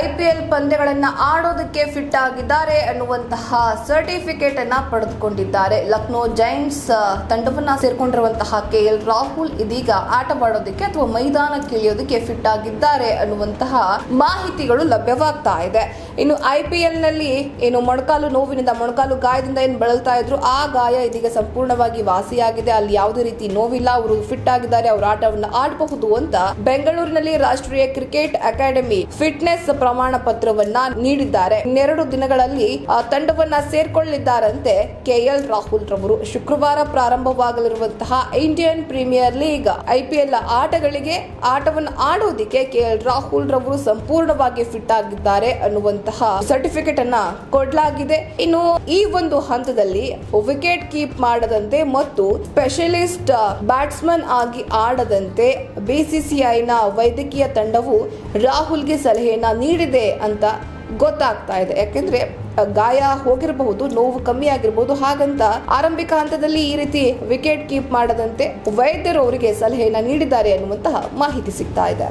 IPL ಪಂದ್ಯಗಳನ್ನ ಆಡೋದಕ್ಕೆ fit ಆಗಿದ್ದಾರೆ ಅನ್ನುವಂತಹ ಸರ್ಟಿಫಿಕೇಟ್ ಅನ್ನ ಪಡೆದುಕೊಂಡಿದ್ದಾರೆ. ಲಕ್ನೋ ಜೈಂಟ್ಸ್ ತಂಡವನ್ನ ಸೇರ್ಕೊಂಡಿರುವಂತಹ ಕೆ ಎಲ್ ರಾಹುಲ್ ಇದೀಗ ಆಟವಾಡೋದಕ್ಕೆ ಅಥವಾ ಮೈದಾನಕ್ಕೆ ಇಳಿಯೋದಕ್ಕೆ ಫಿಟ್ ಆಗಿದ್ದಾರೆ ಅನ್ನುವಂತಹ ಮಾಹಿತಿಗಳು ಲಭ್ಯವಾಗ್ತಾ ಇದೆ. ಇನ್ನು ಐ ಪಿ ಎಲ್ನಲ್ಲಿ ಏನು ಮೊಣಕಾಲು ನೋವಿನಿಂದ ಮೊಣಕಾಲು ಗಾಯದಿಂದ ಏನು ಬಳಲ್ತಾ ಇದ್ರು, ಆ ಗಾಯ ಇದೀಗ ಸಂಪೂರ್ಣವಾಗಿ ವಾಸಿಯಾಗಿದೆ. ಅಲ್ಲಿ ಯಾವುದೇ ರೀತಿ ನೋವಿಲ್ಲ, ಅವರು ಫಿಟ್ ಆಗಿದ್ದಾರೆ, ಅವರು ಆಟವನ್ನು ಆಡಬಹುದು ಅಂತ ಬೆಂಗಳೂರಿನಲ್ಲಿ ರಾಷ್ಟ್ರೀಯ ಕ್ರಿಕೆಟ್ ಅಕಾಡೆಮಿ ಫಿಟ್ನೆಸ್ ಪ್ರಮಾಣ ಪತ್ರವನ್ನ ನೀಡಿದ್ದಾರೆ. ಇನ್ನೆರಡು ದಿನಗಳಲ್ಲಿ ತಂಡವನ್ನ ಸೇರ್ಕೊಳ್ಳಿದ್ದಾರಂತೆ ಕೆಎಲ್ ರಾಹುಲ್ ರವರು. ಶುಕ್ರವಾರ ಪ್ರಾರಂಭವಾಗಲಿರುವಂತಹ ಇಂಡಿಯನ್ ಪ್ರೀಮಿಯರ್ ಲೀಗ್ ಐಪಿಎಲ್ ಆಟಗಳಿಗೆ, ಆಟವನ್ನು ಆಡೋದಿಕ್ಕೆ ಕೆಎಲ್ ರಾಹುಲ್ ರವರು ಸಂಪೂರ್ಣವಾಗಿ ಫಿಟ್ ಆಗಿದ್ದಾರೆ ಅನ್ನುವಂತಹ ಸರ್ಟಿಫಿಕೇಟ್ ಅನ್ನ ಕೊಡಲಾಗಿದೆ. ಇನ್ನು ಈ ಒಂದು ಹಂತದಲ್ಲಿ ವಿಕೆಟ್ ಕೀಪ್ ಮಾಡದಂತೆ ಮತ್ತು ಸ್ಪೆಷಲಿಸ್ಟ್ ಬ್ಯಾಟ್ಸ್ಮನ್ ಆಗಿ ಆಡದಂತೆ ಬಿಸಿಸಿಐನ ವೈದ್ಯಕೀಯ ತಂಡವು ರಾಹುಲ್ಗೆ ಸಲಹೆಯನ್ನ ನೀಡಿದೆ ಅಂತ ಗೊತ್ತಾಗ್ತಾ ಇದೆ. ಯಾಕೆಂದ್ರೆ ಗಾಯ ಹೋಗಿರಬಹುದು, ನೋವು ಕಮ್ಮಿ ಆಗಿರಬಹುದು, ಹಾಗಂತ ಆರಂಭಿಕ ಹಂತದಲ್ಲಿ ಈ ರೀತಿ ವಿಕೆಟ್ ಕೀಪ್ ಮಾಡದಂತೆ ವೈದ್ಯರು ಅವರಿಗೆ ಸಲಹೆಯನ್ನ ನೀಡಿದ್ದಾರೆ ಅನ್ನುವಂತಹ ಮಾಹಿತಿ ಸಿಗ್ತಾ ಇದೆ.